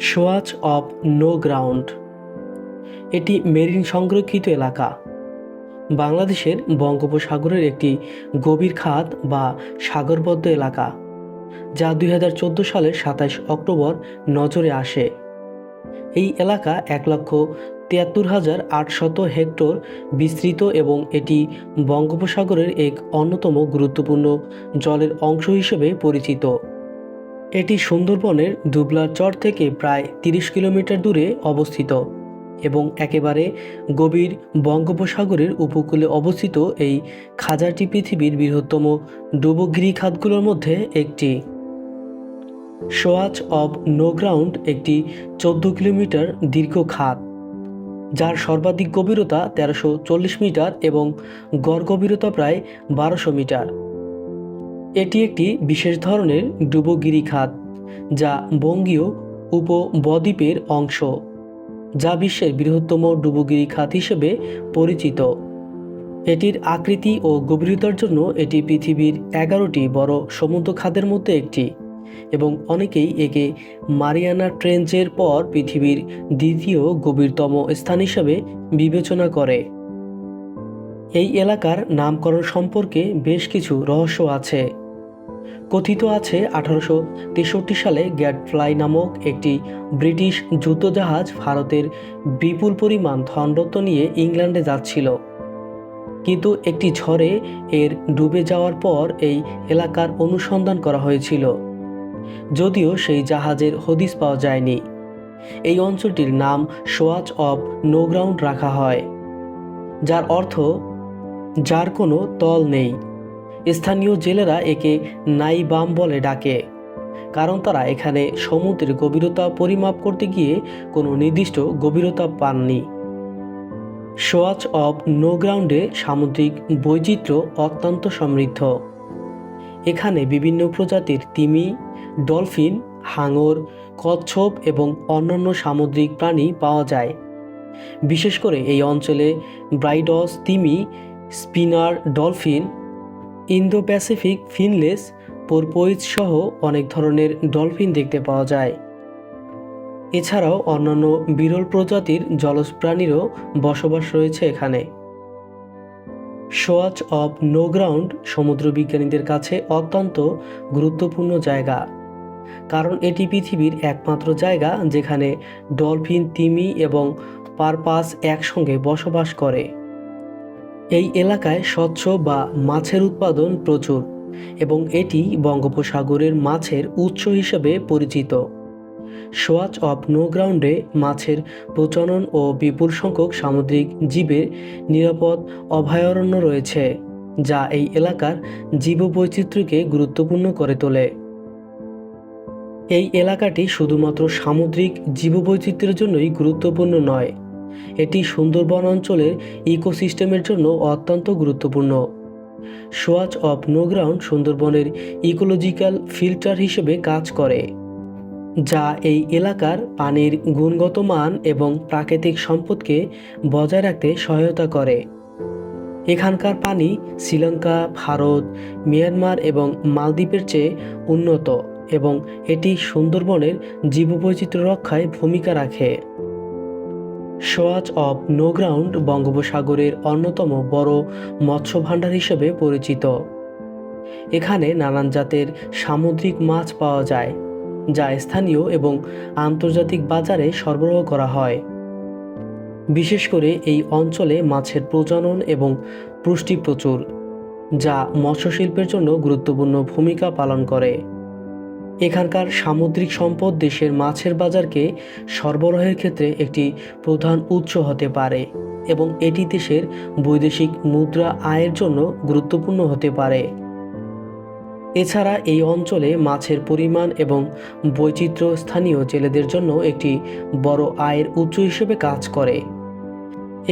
Swatch of no ground. এটি marine সংরক্ষিত এলাকা। বাংলাদেশের বঙ্গোপসাগরের একটি গভীর খাত বা সাগরবদ্ধ এলাকা, যা দুই হাজার চোদ্দ সালের সাতাশ অক্টোবর নজরে আসে। এই এলাকা এক লক্ষ তিয়াত্তর হাজার আটশত হেক্টর বিস্তৃত এবং এটি বঙ্গোপসাগরের এক অন্যতম গুরুত্বপূর্ণ জলের অংশ হিসেবে পরিচিত। এটি সুন্দরবনের দুবলার চর থেকে প্রায় তিরিশ কিলোমিটার দূরে অবস্থিত এবং একেবারে গভীর বঙ্গোপসাগরের উপকূলে অবস্থিত এই খাজাটি পৃথিবীর বৃহত্তম ডুবোগিরি খাতগুলোর মধ্যে একটি। সোয়াচ অব নো গ্রাউন্ড একটি চোদ্দ কিলোমিটার দীর্ঘ খাত, যার সর্বাধিক গভীরতা তেরোশো মিটার এবং গড় গভীরতা প্রায় বারোশো মিটার। এটি একটি বিশেষ ধরনের ডুবোগিরি খাত, যা বঙ্গীয় উপবদ্বীপের অংশ, যা বিশ্বের বৃহত্তম ডুবোগিরি খাত হিসেবে পরিচিত। এটির আকৃতি ও গভীরতার জন্য এটি পৃথিবীর এগারোটি বড় সমুদ্র খাতের মধ্যে একটি এবং অনেকেই একে মারিয়ানা ট্রেঞ্চের পর পৃথিবীর দ্বিতীয় গভীরতম স্থান হিসেবে বিবেচনা করে। এই এলাকার নামকরণ সম্পর্কে বেশ কিছু রহস্য আছে। কথিত আছে আঠারোশো তেষট্টি সালে গ্যাটফ্লাই নামক একটি ব্রিটিশ যুদ্ধজাহাজ ভারতের বিপুল পরিমাণ ধনরত্ন নিয়ে ইংল্যান্ডে যাচ্ছিল। কিন্তু একটি ঝড়ে এর ডুবে যাওয়ার পর এই এলাকার অনুসন্ধান করা হয়েছিল। যদিও সেই জাহাজের হদিস পাওয়া যায়নি। এই অঞ্চলটির নাম সোয়াচ অব নো গ্রাউন্ড রাখা হয়, যার অর্থ, যার কোনো তল নেই। স্থানীয় জেলেরা একে নাইবাম বলে ডাকে, কারণ তারা এখানে সমুদ্রের গভীরতা পরিমাপ করতে গিয়ে কোনো নির্দিষ্ট গভীরতা পাননি। সোয়াচ অফ নো গ্রাউন্ডে সামুদ্রিক বৈচিত্র্য অত্যন্ত সমৃদ্ধ। এখানে বিভিন্ন প্রজাতির তিমি, ডলফিন, হাঙর, কচ্ছপ এবং অন্যান্য সামুদ্রিক প্রাণী পাওয়া যায়। বিশেষ করে এই অঞ্চলে ব্রাইডস, তিমি, spinner, dolphin Indo Pacific finless, porpoise সহ অনেক ধরনের ডলফিন দেখতে পাওয়া যায়। এছাড়াও অন্যান্য বিরল প্রজাতির জলজ প্রাণীরও বসবাস রয়েছে এখানে। সোয়াচ অফ নো গ্রাউন্ড সমুদ্র বিজ্ঞানীদের কাছে অত্যন্ত গুরুত্বপূর্ণ জায়গা, কারণ এটি পৃথিবীর একমাত্র জায়গা যেখানে ডলফিন তিমি এবং পারপাস একসঙ্গে বসবাস করে। এই এলাকায় স্বচ্ছ বা মাছের উৎপাদন প্রচুর এবং এটি বঙ্গোপসাগরের মাছের উৎস হিসেবে পরিচিত। সোয়াচ অফ নো গ্রাউন্ডে মাছের প্রচলন ও বিপুল সংখ্যক সামুদ্রিক জীবের নিরাপদ অভয়ারণ্য রয়েছে, যা এই এলাকার জীববৈচিত্র্যকে গুরুত্বপূর্ণ করে তোলে। এই এলাকাটি শুধুমাত্র সামুদ্রিক জীববৈচিত্র্যের জন্যই গুরুত্বপূর্ণ নয় এটি সুন্দরবন অঞ্চলের ইকোসিস্টেমের জন্য অত্যন্ত গুরুত্বপূর্ণ। সোয়াচ অফ নো গ্রাউন্ড সুন্দরবনের ইকোলজিক্যাল ফিল্টার হিসেবে কাজ করে, যা এই এলাকার পানির গুণগত মান এবং প্রাকৃতিক সম্পদকে বজায় রাখতে সহায়তা করে। এখানকার পানি শ্রীলঙ্কা, ভারত, মিয়ানমার এবং মালদ্বীপের চেয়ে উন্নত এবং এটি সুন্দরবনের জীববৈচিত্র্য রক্ষায় ভূমিকা রাখে। সোয়াচ অফ নো গ্রাউন্ড বঙ্গোপসাগরের অন্যতম বড় মৎস্য ভাণ্ডার হিসেবে পরিচিত। এখানে নানান জাতের সামুদ্রিক মাছ পাওয়া যায়, যা স্থানীয় এবং আন্তর্জাতিক বাজারে সরবরাহ করা হয়। বিশেষ করে এই অঞ্চলে মাছের প্রজনন এবং পুষ্টি প্রচুর, যা মৎস্যশিল্পের জন্য গুরুত্বপূর্ণ ভূমিকা পালন করে। এখানকার সামুদ্রিক সম্পদ দেশের মাছের বাজারকে সরবরাহের ক্ষেত্রে একটি প্রধান উৎস হতে পারে এবং এটি দেশের বৈদেশিক মুদ্রা আয়ের জন্য গুরুত্বপূর্ণ হতে পারে। এছাড়া এই অঞ্চলে মাছের পরিমাণ এবং বৈচিত্র্য স্থানীয় জেলেদের জন্য একটি বড় আয়ের উৎস হিসেবে কাজ করে।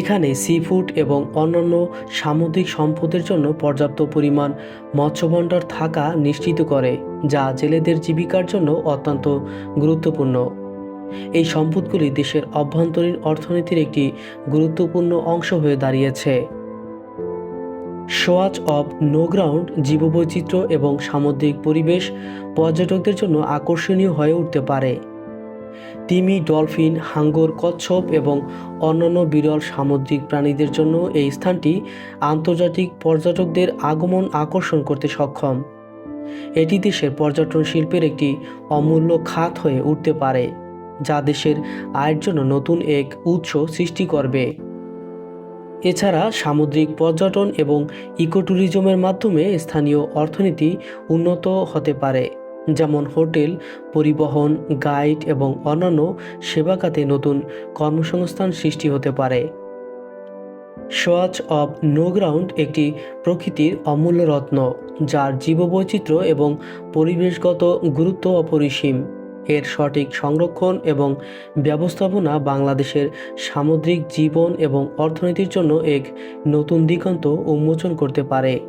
এখানে সি ফুড এবং অন্যান্য সামুদ্রিক সম্পদের জন্য পর্যাপ্ত পরিমাণ মৎস্যভণ্ডার থাকা নিশ্চিত করে, যা জেলেদের জীবিকার জন্য অত্যন্ত গুরুত্বপূর্ণ। এই সম্পদগুলি দেশের অভ্যন্তরীণ অর্থনীতির একটি গুরুত্বপূর্ণ অংশ হয়ে দাঁড়িয়েছে। সোয়াচ অব নো গ্রাউন্ড জীববৈচিত্র্য এবং সামুদ্রিক পরিবেশ পর্যটকদের জন্য আকর্ষণীয় হয়ে উঠতে পারে। তিমি, ডলফিন, হাঙ্গর, কচ্ছপ এবং অন্যান্য বিরল সামুদ্রিক প্রাণীদের জন্য এই স্থানটি আন্তর্জাতিক পর্যটকদের আগমন আকর্ষণ করতে সক্ষম। এটি দেশের পর্যটন শিল্পের একটি অমূল্য খাত হয়ে উঠতে পারে, যা দেশের আয়ের জন্য নতুন এক উৎস সৃষ্টি করবে। এছাড়া সামুদ্রিক পর্যটন এবং ইকোট্যুরিজমের মাধ্যমে স্থানীয় অর্থনীতি উন্নত হতে পারে। যেমন হোটেল, পরিবহন, গাইড এবং অন্যান্য সেবা খাতে নতুন কর্মসংস্থান সৃষ্টি হতে পারে। সোয়াচ অব নো গ্রাউন্ড একটি প্রকৃতির অমূল্য রত্ন, যার জীববৈচিত্র্য এবং পরিবেশগত গুরুত্ব অপরিসীম। এর সঠিক সংরক্ষণ এবং ব্যবস্থাপনা বাংলাদেশের সামুদ্রিক জীবন এবং অর্থনীতির জন্য এক নতুন দিগন্ত উন্মোচন করতে পারে।